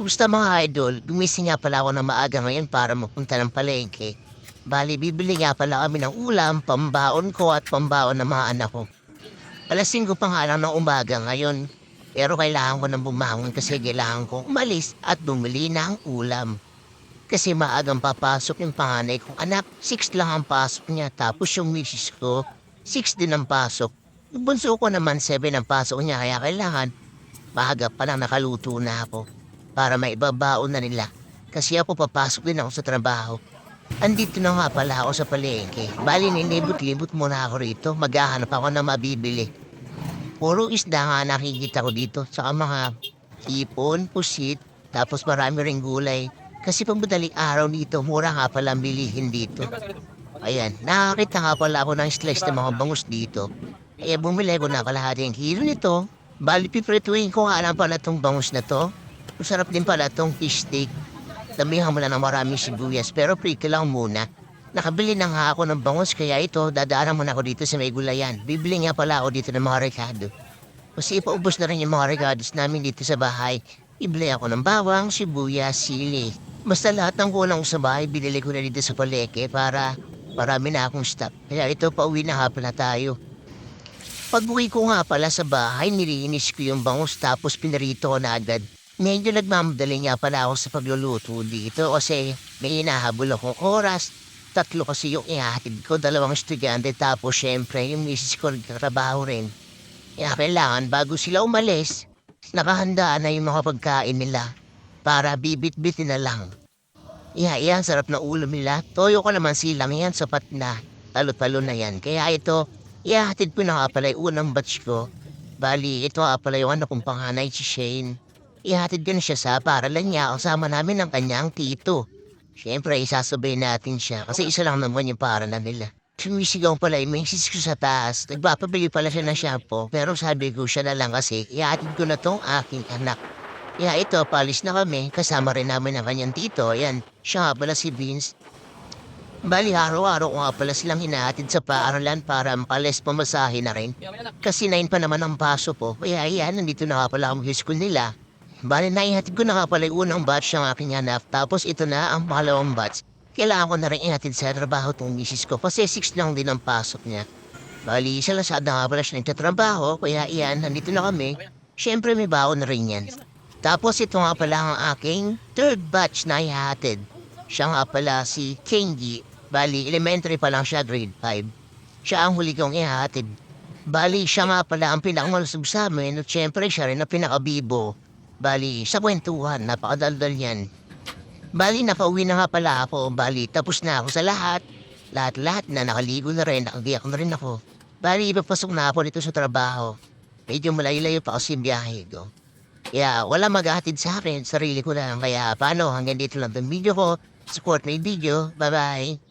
Kumusta mga idol? Gumising nga pala ako ng maaga ngayon para mapunta ng palengke. Bali, bibili nga pala kami ng ulam, pambaon ko at pambaon ng mga anak ko. Alas 5 pa nga lang ng umaga ngayon. Pero kailangan ko nang bumangon kasi kailangan ko umalis at bumili ng ulam. Kasi maagang papasok yung panganay kong anak. 6 lang ang pasok niya. Tapos yung misis ko, 6 din ang pasok. Yung bunso ko naman 7 ang pasok niya. Kaya kailangan maaga pa lang nakaluto na ako para maibabaon na nila. Kasi ako papasok din ako sa trabaho. Andito na nga pala ako sa palengke. Bali, nilibot-libot muna ako rito. Maghahanap ako na mabibili. Puro isda nga nakikita ko dito. Saka mga hipon, pusit, tapos marami ring gulay. Kasi pag madaling araw dito, mura nga pala ang bilihin dito. Ayan, nakakita nga pala ako ng slice ng mga bangus dito. Kaya bumili ko na kalahating kilo nito. Bali, piprituin ko nga lang pala itong bangus na to. Masarap din pala itong fish steak. Damihan mo na ng maraming sibuyas, pero prickle lang muna. Nakabili na nga ako ng bangus, kaya ito, dadaanan muna ako dito sa may gulayan. Bibili nga pala ako dito ng mga rekado. Kasi ipaubos na rin yung mga regados namin dito sa bahay. Ibili ako ng bawang, sibuyas, sili. Basta lahat ng kulang ko sa bahay, binili ko na dito sa paleke para marami na akong stock. Kaya ito, pauwi na nga pala tayo. Pag uwi ko nga pala sa bahay, nilinis ko yung bangus tapos pinarito ko na agad. Medyo nagmamadali nga pala ako sa pagluluto dito kasi may inahabol akong oras. Tatlo kasi yung ihatid ko, dalawang estudyante tapos syempre yung misis ko nagtatrabaho rin. Kaya kailangan bago sila umalis, nakahanda na yung mga pagkain nila para bibit-bitin na lang. Yeah, yan, sarap na ulam nila. Toyo ko naman silang yan, sapat na. Talo-talo na yan. Kaya ito, ihatid ko na nga pala yung unang batch ko. Bali, ito nga pala yung ano kong panganay si Shane. Ihatid ko na siya sa paralan niya kasama namin ng kanyang tito. Siyempre, isasabay natin siya kasi isa lang naman yung paralan nila. Sumisigaw pala yung misis ko sa taas. Nagpapabili pala siya ng shampoo pero sabi ko siya na lang kasi ihatid ko na tong aking anak. Kaya ito, palis na kami. Kasama rin namin ang kanyang tito. Ayan, siya pala si Vince. Bali, araw-araw ko nga pala silang hinahatid sa paaralan para makalis pamasahe na rin. Kasi nine pa naman ang paso po. Kaya ayan, nandito na nga pala ang school nila. Bali, naihatid ko na nga pala yung unang batch ng aking anak. Tapos ito na ang pangalawang batch. Kailangan ko na rin ihatid sa trabaho tong misis ko kasi six lang din ang pasok niya. Bali, sa lasada nga pala siya nagtatrabaho. Kaya iyan, nandito na kami. Siyempre may baon na rin yan. Tapos ito nga pala ang aking third batch na ihatid. Siya nga pala si Kenji. Bali, elementary pa lang siya, grade 5. Siya ang huli kong ihatid. Bali, siya nga pala ang pinakamalusog sa amin at syempre siya rin ang pinakabibo. Bali, sa kwentuhan, napakadaldal yan. Bali, napauwi na nga pala ako. Bali, tapos na ako sa lahat. Lahat-lahat na nakaligo na rin, nakagiyak na rin ako. Bali, ipapasok na ako dito sa trabaho. Medyo malayo-layo pa kasi yung biyahe ko. Kaya wala maghahatid sa akin, sarili ko lang. Kaya paano, hanggang dito lang ang video ko. Support my video. Bye-bye.